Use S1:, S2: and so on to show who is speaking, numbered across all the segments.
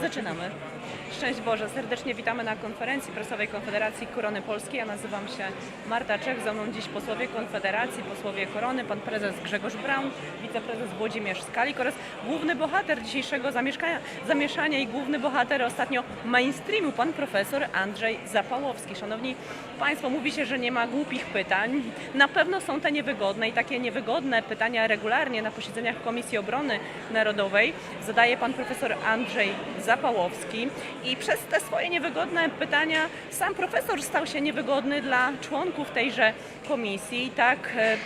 S1: Zaczynamy. Szczęść Boże, serdecznie witamy na konferencji prasowej Konfederacji Korony Polskiej. Ja nazywam się Marta Czech, ze mną dziś posłowie Konfederacji, posłowie Korony, pan prezes Grzegorz Braun, wiceprezes Włodzimierz Skalik oraz główny bohater dzisiejszego zamieszania i główny bohater ostatnio mainstreamu, pan profesor Andrzej Zapałowski. Szanowni Państwo, mówi się, że nie ma głupich pytań. Na pewno są te niewygodne i takie niewygodne pytania regularnie na posiedzeniach Komisji Obrony Narodowej zadaje pan profesor Andrzej Zapałowski i przez te swoje niewygodne pytania sam profesor stał się niewygodny dla członków tejże komisji. Tak e,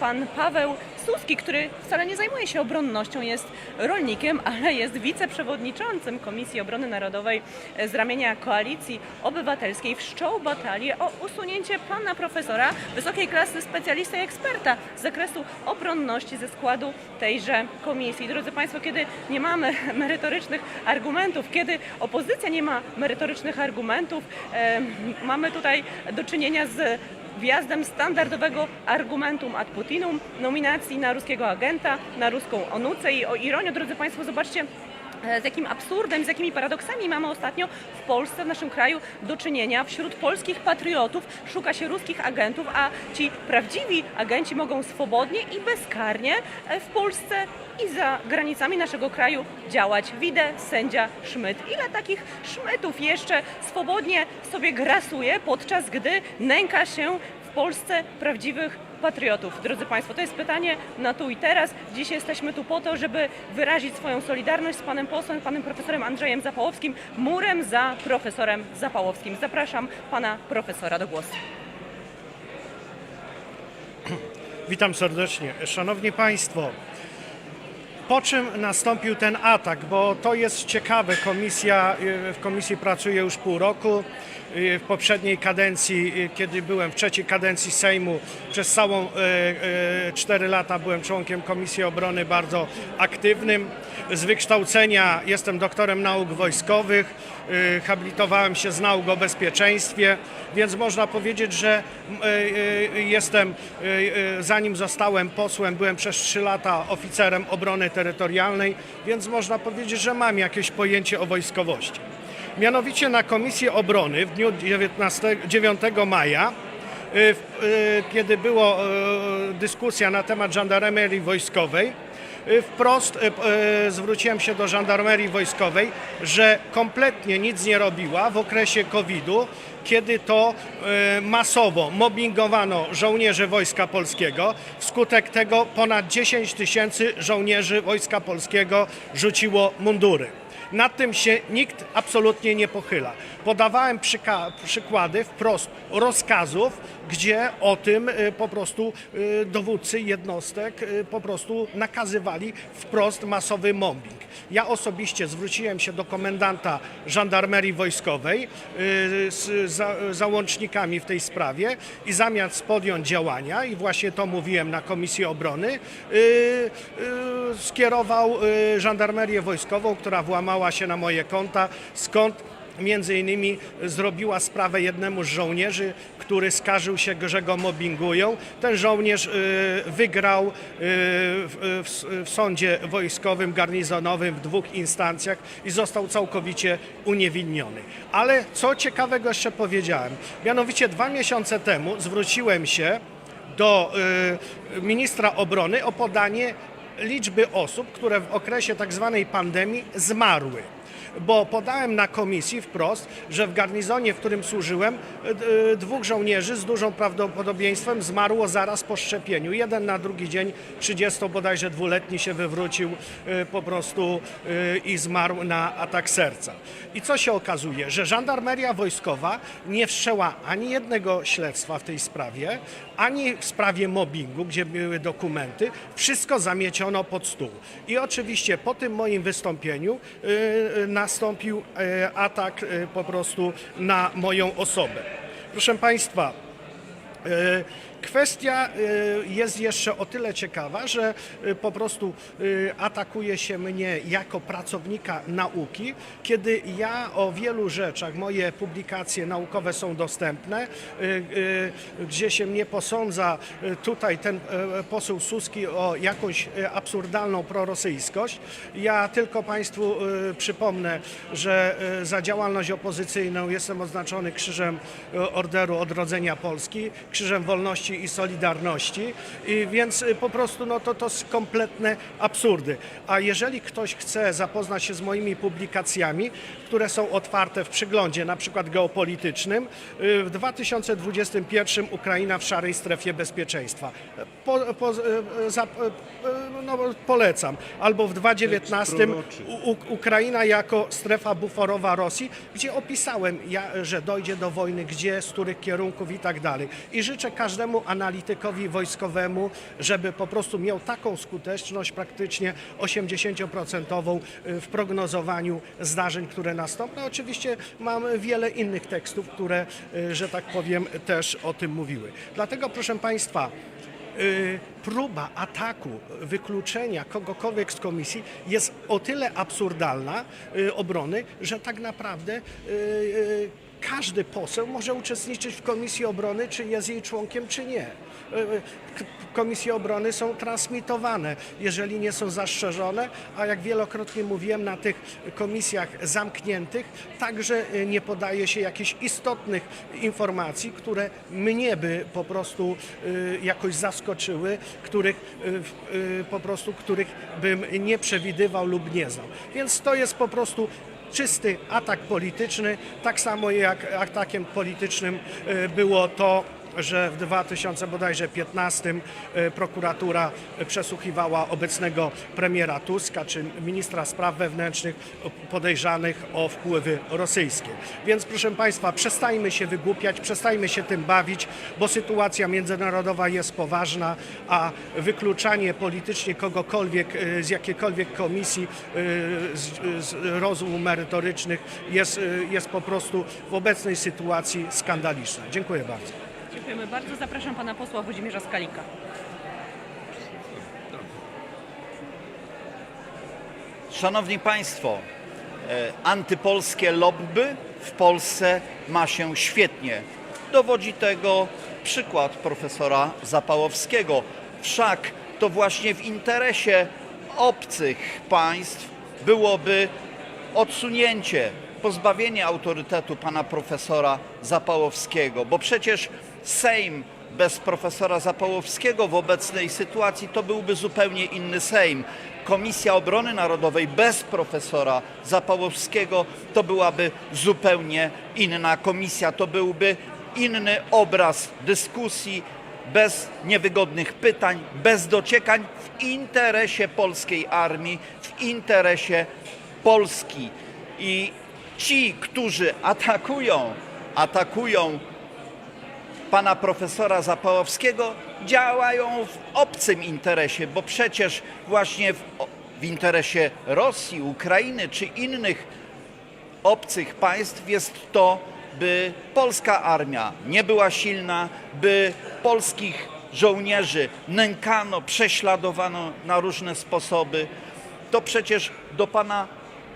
S1: pan Paweł Suski, który wcale nie zajmuje się obronnością, jest rolnikiem, ale jest wiceprzewodniczącym Komisji Obrony Narodowej z ramienia Koalicji Obywatelskiej, wszczął batalię o usunięcie pana profesora wysokiej klasy specjalisty i eksperta z zakresu obronności ze składu tejże komisji. Drodzy Państwo, kiedy nie mamy merytorycznych argumentów, kiedy opozycja nie ma merytorycznych argumentów, e, mamy tutaj do czynienia z wjazdem standardowego argumentum ad Putinum, nominacji na ruskiego agenta, na ruską onucę. I o ironię, drodzy Państwo, zobaczcie, z jakim absurdem, z jakimi paradoksami mamy ostatnio w Polsce, w naszym kraju do czynienia. Wśród polskich patriotów szuka się ruskich agentów, a ci prawdziwi agenci mogą swobodnie i bezkarnie e, w Polsce i za granicami naszego kraju działać. Widzę sędzia Szmyt. Ile takich Szmytów jeszcze swobodnie sobie grasuje, podczas gdy nęka się w Polsce prawdziwych patriotów? Drodzy Państwo, to jest pytanie na tu i teraz. Dziś jesteśmy tu po to, żeby wyrazić swoją solidarność z panem posłem, panem profesorem Andrzejem Zapałowskim, murem za profesorem Zapałowskim. Zapraszam pana profesora do głosu.
S2: Witam serdecznie. Szanowni Państwo, po czym nastąpił ten atak? Bo to jest ciekawe. Komisja, y, w komisji pracuję już pół roku. Y, W poprzedniej kadencji, y, kiedy byłem w trzeciej kadencji Sejmu, przez całą cztery lata byłem członkiem Komisji Obrony bardzo aktywnym. Z wykształcenia jestem doktorem nauk wojskowych, habilitowałem się z nauk o bezpieczeństwie, więc można powiedzieć, że jestem, zanim zostałem posłem, byłem przez trzy lata oficerem obrony terytorialnej, więc można powiedzieć, że mam jakieś pojęcie o wojskowości. Mianowicie na Komisji Obrony w dniu 19, 9 maja, y, y, kiedy była dyskusja na temat żandarmerii wojskowej, y, wprost y, y, zwróciłem się do żandarmerii wojskowej, że kompletnie nic nie robiła w okresie COVID-u, kiedy to y, masowo mobbingowano żołnierzy Wojska Polskiego. Wskutek tego ponad 10 tysięcy żołnierzy Wojska Polskiego rzuciło mundury. Nad tym się nikt absolutnie nie pochyla. Podawałem przykłady wprost rozkazów, gdzie o tym y, po prostu y, dowódcy jednostek y, po prostu nakazywali wprost masowy mobbing. Ja osobiście zwróciłem się do komendanta żandarmerii wojskowej z za, załącznikami w tej sprawie i zamiast podjąć działania, i właśnie to mówiłem na Komisji Obrony, skierował żandarmerię wojskową, która włamała się na moje konta, skąd między innymi zrobiła sprawę jednemu z żołnierzy, który skarżył się, że go mobbingują. Ten żołnierz y, wygrał y, w sądzie wojskowym, garnizonowym w dwóch instancjach i został całkowicie uniewinniony. Ale co ciekawego jeszcze powiedziałem, mianowicie dwa miesiące temu zwróciłem się do y, ministra obrony o podanie liczby osób, które w okresie tak zwanej pandemii zmarły. Bo podałem na komisji wprost, że w garnizonie, w którym służyłem, y, y, dwóch żołnierzy z dużą prawdopodobieństwem zmarło zaraz po szczepieniu. Jeden na drugi dzień, 30 bodajże dwuletni się wywrócił y, po prostu i zmarł na atak serca. I co się okazuje? Że żandarmeria wojskowa nie wszczęła ani jednego śledztwa w tej sprawie, ani w sprawie mobbingu, gdzie były dokumenty. Wszystko zamieciono pod stół. I oczywiście po tym moim wystąpieniu y, nastąpił y, atak y, po prostu na moją osobę. Proszę Państwa, E, Kwestia y, jest jeszcze o tyle ciekawa, że y, po prostu y, atakuje się mnie jako pracownika nauki, kiedy ja o wielu rzeczach, moje publikacje naukowe są dostępne, gdzie się mnie posądza tutaj ten poseł Suski o jakąś absurdalną prorosyjskość. Ja tylko Państwu przypomnę, że za działalność opozycyjną jestem oznaczony Krzyżem Orderu Odrodzenia Polski, Krzyżem Wolności i Solidarności, I więc y, po prostu no to, to są kompletne absurdy. A jeżeli ktoś chce zapoznać się z moimi publikacjami, które są otwarte w przyglądzie, na przykład geopolitycznym, y, w 2021 Ukraina w szarej strefie bezpieczeństwa. Po, po, y, za, no, polecam. Albo w 2019 U, U- Ukraina jako strefa buforowa Rosji, gdzie opisałem, ja, że dojdzie do wojny, gdzie, z których kierunków i tak dalej. I życzę każdemu analitykowi wojskowemu, żeby po prostu miał taką skuteczność praktycznie 80% w prognozowaniu zdarzeń, które nastąpią. Oczywiście mam wiele innych tekstów, które, y, że tak powiem, też o tym mówiły. Dlatego, proszę Państwa, y, próba ataku, wykluczenia kogokolwiek z komisji jest o tyle absurdalna y, obrony, że tak naprawdę y, y, każdy poseł może uczestniczyć w Komisji Obrony, czy jest jej członkiem, czy nie. Y, k- Komisje obrony są transmitowane, jeżeli nie są zastrzeżone, a jak wielokrotnie mówiłem, na tych komisjach zamkniętych także y, nie podaje się jakichś istotnych informacji, które mnie by po prostu jakoś zaskoczyły, których po prostu których bym nie przewidywał lub nie znał. Więc to jest po prostu czysty atak polityczny, tak samo jak atakiem politycznym y, było to że w 2015 e, prokuratura przesłuchiwała obecnego premiera Tuska czy ministra spraw wewnętrznych podejrzanych o wpływy rosyjskie. Więc proszę Państwa, przestajmy się wygłupiać, przestajmy się tym bawić, bo sytuacja międzynarodowa jest poważna, a wykluczanie politycznie kogokolwiek e, z jakiejkolwiek komisji e, z, z merytorycznych jest, jest po prostu w obecnej sytuacji skandaliczna. Dziękuję bardzo.
S1: Dziękujemy bardzo. Zapraszam pana posła Włodzimierza Skalika.
S3: Szanowni Państwo, e, antypolskie lobby w Polsce ma się świetnie. Dowodzi tego przykład profesora Zapałowskiego. Wszak to właśnie w interesie obcych państw byłoby odsunięcie, pozbawienie autorytetu pana profesora Zapałowskiego, bo przecież Sejm bez profesora Zapałowskiego w obecnej sytuacji to byłby zupełnie inny Sejm. Komisja Obrony Narodowej bez profesora Zapałowskiego to byłaby zupełnie inna komisja, to byłby inny obraz dyskusji, bez niewygodnych pytań, bez dociekań w interesie polskiej armii, w interesie Polski. I ci, którzy atakują, atakują pana profesora Zapałowskiego działają w obcym interesie, bo przecież właśnie w, w interesie Rosji, Ukrainy czy innych obcych państw jest to, by polska armia nie była silna, by polskich żołnierzy nękano, prześladowano na różne sposoby. To przecież do pana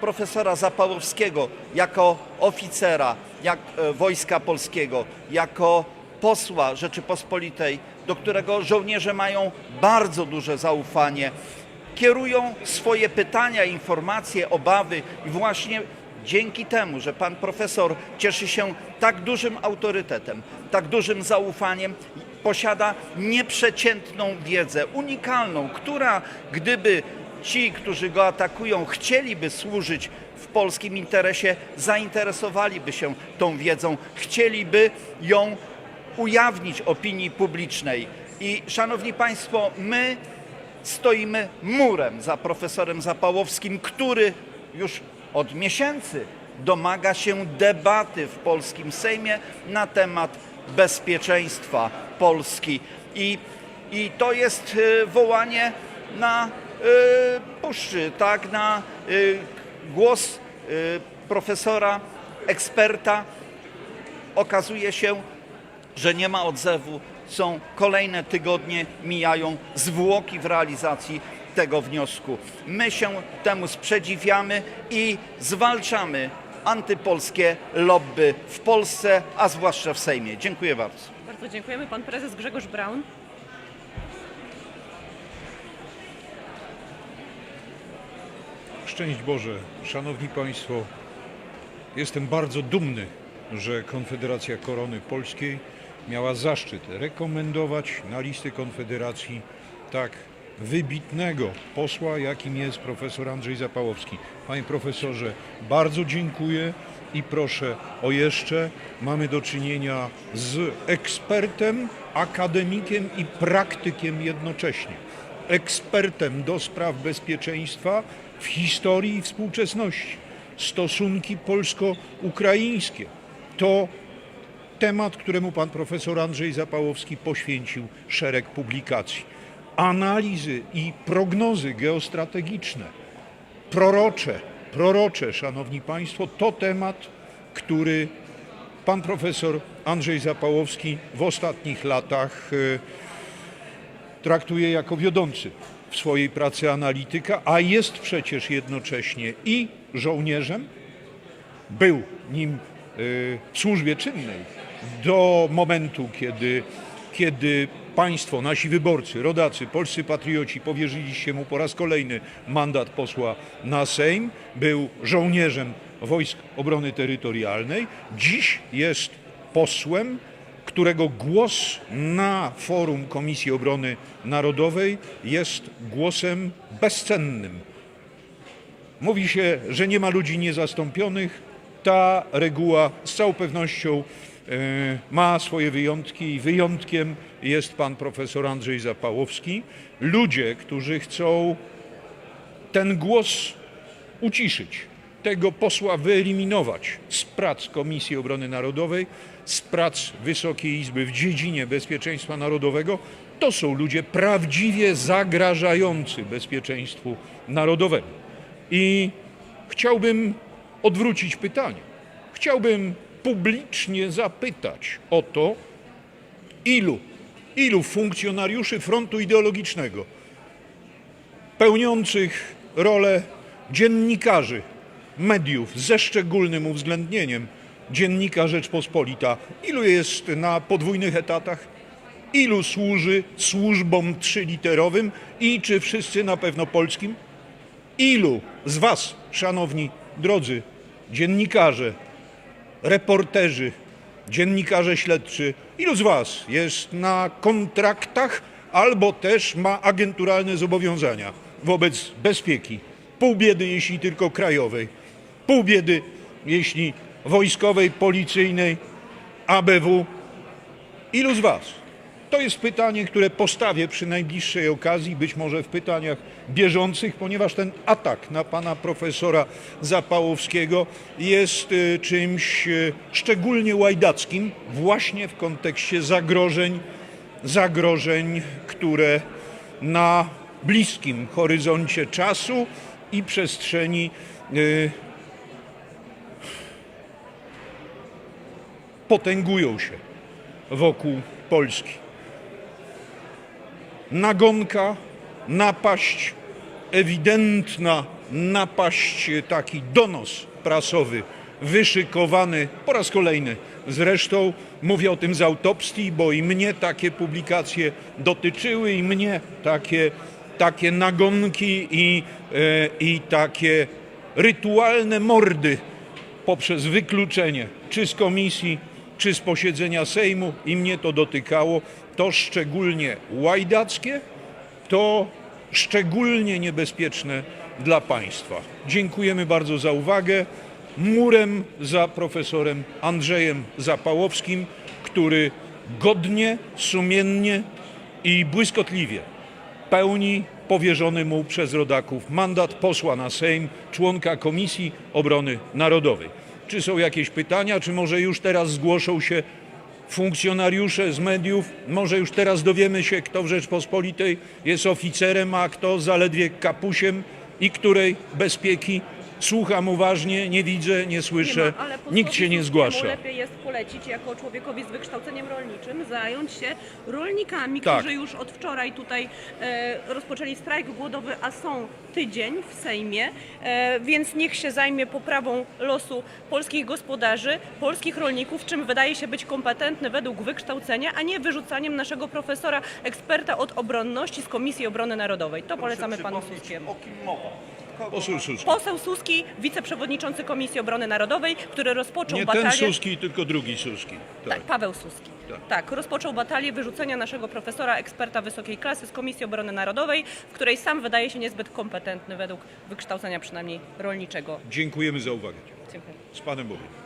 S3: profesora Zapałowskiego jako oficera jak, e, Wojska Polskiego, jako posła Rzeczypospolitej, do którego żołnierze mają bardzo duże zaufanie, kierują swoje pytania, informacje, obawy i właśnie dzięki temu, że pan profesor cieszy się tak dużym autorytetem, tak dużym zaufaniem, posiada nieprzeciętną wiedzę, unikalną, która gdyby ci, którzy go atakują, chcieliby służyć w polskim interesie, zainteresowaliby się tą wiedzą, chcieliby ją ujawnić opinii publicznej. I szanowni państwo, my stoimy murem za profesorem Zapałowskim, który już od miesięcy domaga się debaty w polskim Sejmie na temat bezpieczeństwa Polski. I, i to jest e, wołanie na e, puszczy, tak, na e, głos e, profesora, eksperta. Okazuje się, że nie ma odzewu są kolejne tygodnie, mijają zwłoki w realizacji tego wniosku. My się temu sprzeciwiamy i zwalczamy antypolskie lobby w Polsce, a zwłaszcza w Sejmie. Dziękuję bardzo.
S1: Bardzo dziękujemy. Pan prezes Grzegorz Braun.
S4: Szczęść Boże, Szanowni Państwo, jestem bardzo dumny, że Konfederacja Korony Polskiej miała zaszczyt rekomendować na listy Konfederacji tak wybitnego posła, jakim jest profesor Andrzej Zapałowski. Panie profesorze, bardzo dziękuję i proszę o jeszcze. Mamy do czynienia z ekspertem, akademikiem i praktykiem jednocześnie ekspertem do spraw bezpieczeństwa w historii i współczesności. Stosunki polsko-ukraińskie to temat, któremu pan profesor Andrzej Zapałowski poświęcił szereg publikacji. Analizy i prognozy geostrategiczne, prorocze, prorocze, szanowni państwo, to temat, który pan profesor Andrzej Zapałowski w ostatnich latach e, traktuje jako wiodący w swojej pracy analityka, a jest przecież jednocześnie i żołnierzem, był nim w służbie czynnej do momentu, kiedy, kiedy państwo, nasi wyborcy, rodacy, polscy patrioci powierzyliście mu po raz kolejny mandat posła na Sejm. Był żołnierzem Wojsk Obrony Terytorialnej. Dziś jest posłem, którego głos na forum Komisji Obrony Narodowej jest głosem bezcennym. Mówi się, że nie ma ludzi niezastąpionych. Ta reguła z całą pewnością e, ma swoje wyjątki i wyjątkiem jest pan profesor Andrzej Zapałowski. Ludzie, którzy chcą ten głos uciszyć, tego posła wyeliminować z prac Komisji Obrony Narodowej, z prac Wysokiej Izby w dziedzinie bezpieczeństwa narodowego, to są ludzie prawdziwie zagrażający bezpieczeństwu narodowemu. I chciałbym odwrócić pytanie. Chciałbym publicznie zapytać o to, ilu, ilu funkcjonariuszy frontu ideologicznego pełniących rolę dziennikarzy, mediów ze szczególnym uwzględnieniem dziennika Rzeczpospolita, ilu jest na podwójnych etatach, ilu służy służbom trzyliterowym i czy wszyscy na pewno polskim? Ilu z Was, szanowni drodzy dziennikarze, reporterzy, dziennikarze śledczy, ilu z Was jest na kontraktach albo też ma agenturalne zobowiązania wobec bezpieki? Pół biedy, jeśli tylko krajowej, pół biedy, jeśli wojskowej, policyjnej, ABW. Ilu z Was? To jest pytanie, które postawię przy najbliższej okazji, być może w pytaniach bieżących, ponieważ ten atak na pana profesora Zapałowskiego jest y, czymś y, szczególnie łajdackim właśnie w kontekście zagrożeń, zagrożeń, które na bliskim horyzoncie czasu i przestrzeni y, potęgują się wokół Polski. Nagonka, napaść, ewidentna napaść, taki donos prasowy wyszykowany po raz kolejny. Zresztą mówię o tym z autopsji, bo i mnie takie publikacje dotyczyły, i mnie takie, takie nagonki i, e, i takie rytualne mordy poprzez wykluczenie czy z komisji, czy z posiedzenia Sejmu i mnie to dotykało, to szczególnie łajdackie, to szczególnie niebezpieczne dla państwa. Dziękujemy bardzo za uwagę. Murem za profesorem Andrzejem Zapałowskim, który godnie, sumiennie i błyskotliwie pełni powierzony mu przez rodaków mandat posła na Sejm, członka Komisji Obrony Narodowej. Czy są jakieś pytania, czy może już teraz zgłoszą się funkcjonariusze z mediów? Może już teraz dowiemy się, kto w Rzeczpospolitej jest oficerem, a kto zaledwie kapusiem i której bezpieki Słucham uważnie, nie widzę, nie słyszę,
S1: ma, ale
S4: nikt się nie zgłasza.
S1: lepiej jest polecić jako człowiekowi z wykształceniem rolniczym zająć się rolnikami,
S4: Tak.
S1: którzy już od wczoraj tutaj e, rozpoczęli strajk głodowy, a są tydzień w Sejmie, e, więc niech się zajmie poprawą losu polskich gospodarzy, polskich rolników, czym wydaje się być kompetentny według wykształcenia, a nie wyrzucaniem naszego profesora, eksperta od obronności z Komisji Obrony Narodowej. To polecamy panu Suskiemu.
S3: O kim mowa?
S4: Poseł Suski.
S1: Poseł Suski, wiceprzewodniczący Komisji Obrony Narodowej, który rozpoczął
S4: Nie
S1: batalię...
S4: ten Suski, tylko drugi Suski.
S1: Tak, Paweł Suski.
S4: Tak.
S1: Tak. rozpoczął batalię wyrzucenia naszego profesora, eksperta wysokiej klasy z Komisji Obrony Narodowej, w której sam wydaje się niezbyt kompetentny według wykształcenia przynajmniej rolniczego.
S4: Dziękujemy za uwagę.
S1: Dziękuję.
S4: Z Panem Bogiem.